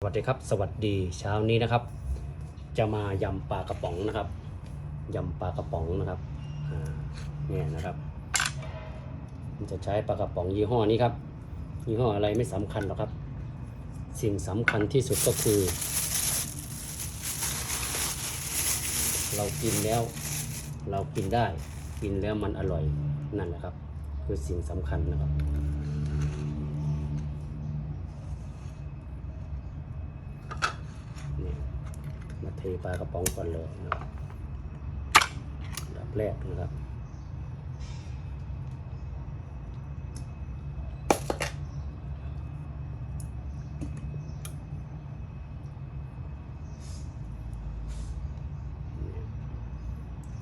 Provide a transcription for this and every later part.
สวัสดีครับ สวัสดีเช้านี้นะครับ จะมายำปลากระป๋องนะครับยำปลากระป๋องนะครับเนี่ยนะครับจะใช้ปลากระป๋องยี่ห้อนี้ครับยี่ห้ออะไรไม่สำคัญหรอกครับ สิ่งสำคัญที่สุดก็คือ เรากินแล้ว เรากินได้ กินแล้วมันอร่อยนั่นแหละครับ คือสิ่งสำคัญนะครับ นี่มา เทปลากระป๋องก่อนเลยนะครับดับแรกนะครับ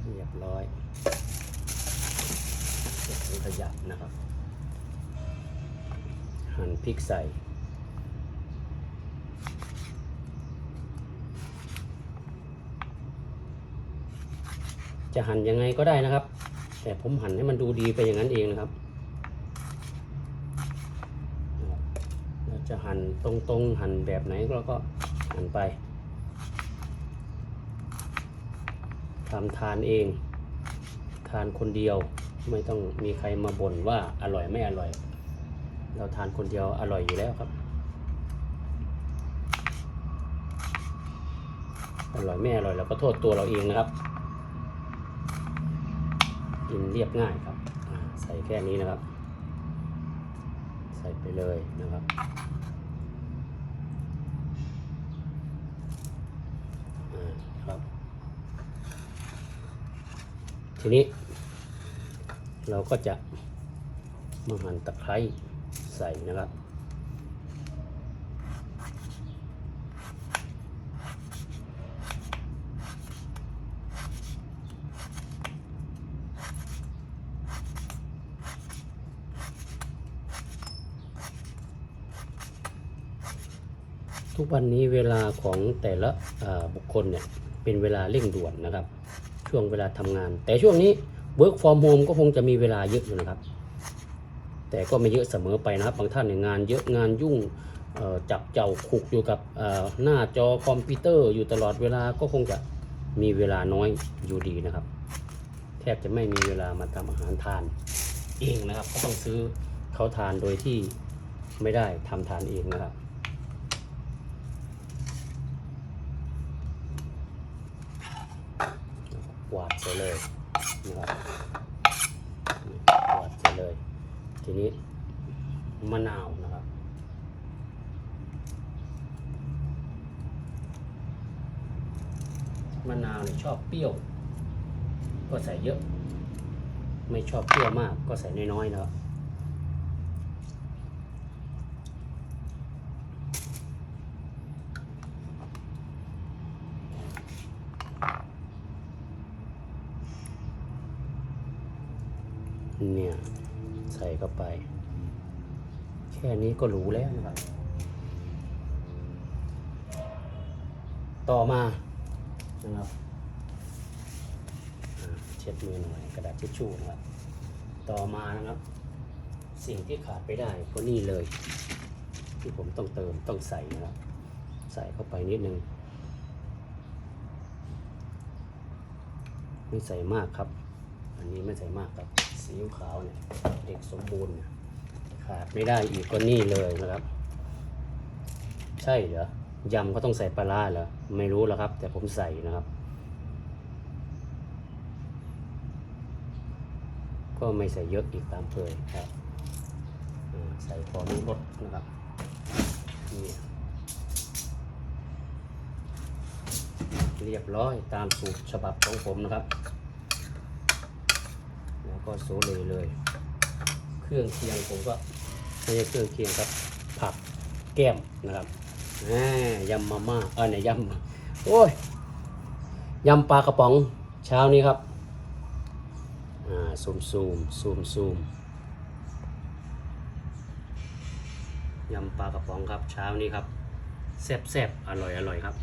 เรียบร้อยเก็บขยะนะครับ หั่นพริกใส่ จะหั่นยังไงก็ได้นะครับ แต่ผมหั่นให้มันดูดีไปอย่างนั้นเองนะครับ เราจะหั่นตรงๆหั่นแบบไหนเราก็หั่นไปทำทานเอง ทานคนเดียวไม่ต้องมีใครมาบ่นว่าอร่อยไม่อร่อย เราทานคนเดียวอร่อยอยู่แล้วครับ อร่อยไม่อร่อยเราก็โทษตัวเราเองนะครับ กินเรียบง่ายครับ ใส่แค่นี้นะครับ ใส่ไปเลยนะครับ ครับ ทีนี้ เราก็จะมาหั่นตะไคร้ใส่นะครับ ทุกวันนี้เวลาของแต่ละบุคคลเนี่ยเป็นเวลาเร่งด่วนนะครับ ช่วงเวลาทำงาน แต่ช่วงนี้ work from home ก็คงจะมีเวลาเยอะอยู่นะครับ แต่ก็ไม่เยอะเสมอไปนะครับบางท่านเนี่ยงานเยอะงานยุ่งจับเจ้าขุกอยู่กับหน้าจอคอมพิวเตอร์อยู่ตลอดเวลาก็คงจะมีเวลาน้อยอยู่ดีนะครับ แทบจะไม่มีเวลามาทำอาหารทานเองนะครับก็ต้องซื้อเขาทานโดยที่ไม่ได้ทำทานเองนะครับ ก วาดใส่เลยนะครับวาดใส่เลย ทีนี้มะนาวนะครับมะนาวเนี่ยชอบเปรี้ยว ก็ใส่เยอะ ไม่ชอบเปรี้ยวมากก็ใส่น้อยๆนะครับ เนี่ย ใส่เข้าไป แค่นี้ก็รู้แล้วนะครับ ต่อมานะครับเช็ดมือหน่อยกระดาษทิชชู่นะครับ ต่อมานะครับ สิ่งที่ขาดไปได้ก็นี่เลย ที่ผมต้องเติมต้องใส่นะครับ ใส่เข้าไปนิดนึงไม่ใส่มากครับ อันนี้ไม่ใส่มากครับซีขาวเนี่ยเด็กสมบูรณ์เนี่ยขาดไม่ได้อีกก็นี่เลยนะครับ ใช่เหรอยำก็ต้องใส่ปลาร้าเหรอไม่รู้แล้วครับ แต่ผมใส่นะครับ ก็ไม่ใส่เยอะอีกตามเคยครับใส่พอรู้รสนะครับนี่เรียบร้อยตามสูตรฉบับของผมนะครับ ก็โซเลยเลย เครื่องเคียงผมก็ไม่ใช่เครื่องเคียงครับ ผักแก้มนะครับอ่ยำมาม่าเออเนี่ยยำโอ้ยยำปลากระป๋องเช้านี้ครับอ่าซูมซูมซูมซูมยำปลากระป๋องครับเช้านี้ครับแซ่บแซ่บอร่อยอร่อยครับ